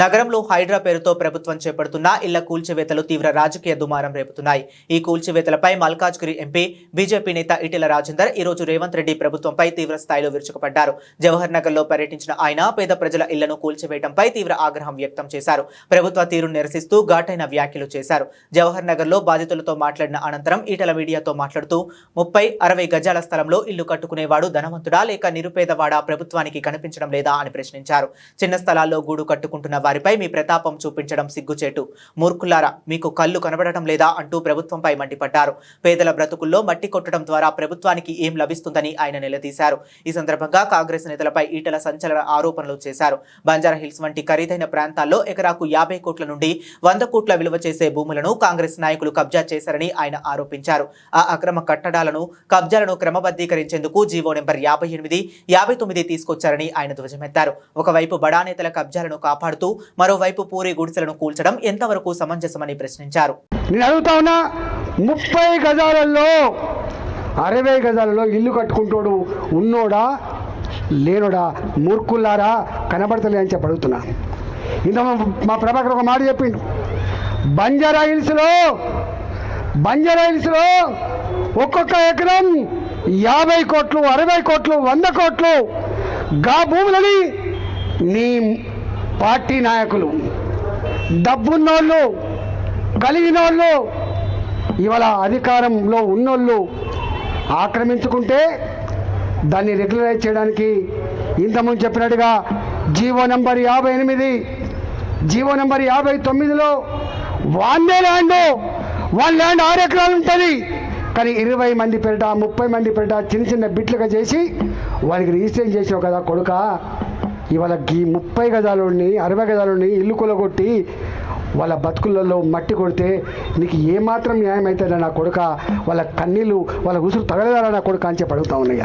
నగరంలో హైడ్రా పేరుతో ప్రభుత్వం చేపడుతున్న ఇళ్ళ కూల్చివేతలు తీవ్ర రాజకీయ దుమారం రేపుతున్నాయి. ఈ కూల్చివేతలపై మల్కాజ్గిరి ఎంపీ బీజేపీ నేత ఇటీల రాజేందర్ ఈ రోజు రేవంత్ రెడ్డి ప్రభుత్వంపై తీవ్ర స్థాయిలో విరుచుకుపడ్డారు. జవహర్ నగర్లో పర్యటించిన ఆయన పేద ప్రజల ఇళ్ళను కూల్చివేయడంపై తీవ్ర ఆగ్రహం వ్యక్తం చేశారు. ప్రభుత్వ తీరును నిరసిస్తూ ఘాటైన వ్యాఖ్యలు చేశారు. జవహర్ నగర్లో బాధితులతో మాట్లాడిన అనంతరం ఈటల మీడియాతో మాట్లాడుతూ ముప్పై అరవై గజాల స్థలంలో ఇల్లు కట్టుకునేవాడు ధనవంతుడా లేక నిరుపేదవాడా ప్రభుత్వానికి కనిపించడం లేదా అని ప్రశ్నించారు. చిన్న స్థలాల్లో గూడు కట్టుకుంటున్న వారిపై మీ ప్రతాపం చూపించడం సిగ్గుచేటు. మూర్ఖులారా మీకు కళ్ళు కనబడటం లేదా అంటూ ప్రభుత్వంపై మండిపడ్డారు. పేదల బ్రతుకుల్లో మట్టి కొట్టడం ద్వారా ప్రభుత్వానికి ఏం లభిస్తుందని ఆయన నిలదీశారు. ఈ సందర్భంగా కాంగ్రెస్ నేతలపై ఈటల సంచలన ఆరోపణలు చేశారు. బంజారా హిల్స్ వంటి ఖరీదైన ప్రాంతాల్లో ఎకరాకు యాభై కోట్ల నుండి వంద కోట్ల విలువ చేసే భూములను కాంగ్రెస్ నాయకులు కబ్జా చేశారని ఆయన ఆరోపించారు. ఆ అక్రమ కట్టడాలను కబ్జాలను క్రమబద్ధీకరించేందుకు జీవో నెంబర్ యాభై ఎనిమిది యాభై తొమ్మిది తీసుకొచ్చారని ఆయన ధ్వజమెత్తారు. ఒకవైపు బడా నేతల కబ్జాలను కాపాడుతూ మరోవైపు పూరి గుడిసెలను కూల్చడం ఎంతవరకు సమంజసమని ప్రశ్నించారు. నేను అడుగుతా ఉన్నా ముప్పై గజాలలో అరవై గజాలలో ఇల్లు కట్టుకుంటోడు ఉన్నోడా లేనుడా మూర్ఖుల్లారా కనబడతలే అని చెప్పి అడుగుతున్నా. ఇంత మా- మా ప్రభాకర్ ఒక మాట చెప్పిండు. బంజారా హిల్స్లో బంజారా హిల్స్లో ఒక్కొక్క ఎకరం యాభై కోట్లు అరవై కోట్లు వంద కోట్లు గా భూములని నీ పార్టీ నాయకులు డబ్బున్నోళ్ళు కలిగినోళ్ళు ఇవాళ అధికారంలో ఉన్నోళ్ళు ఆక్రమించుకుంటే దాన్ని రెగ్యులరైజ్ చేయడానికి ఇంతకుముందు చెప్పినట్టుగా జీవో నెంబర్ యాభై ఎనిమిది జీవో నెంబర్ యాభై తొమ్మిదిలో వాళ్ళే ల్యాండ్ వన్ ల్యాండ్ ఆరు ఎకరాలు ఉంటుంది. కానీ ఇరవై మంది పెరట ముప్పై మంది పెరట చిన్న చిన్న బిట్లుగా చేసి వారికి రిజిస్ట్రేషన్ చేసావు కదా కొడుక. ఇవాళ గీ ముప్పై గజాలని అరవై గజాలని ఇల్లు కొలగొట్టి వాళ్ళ బతుకులలో మట్టి కొడితే నీకు ఏమాత్రం న్యాయం అవుతుందా నా కొడుక వాళ్ళ కన్నీళ్ళు వాళ్ళ ఉసురు తగలదారా నా కొడుక అని చెప్పి అడుగుతా ఉన్నాయి?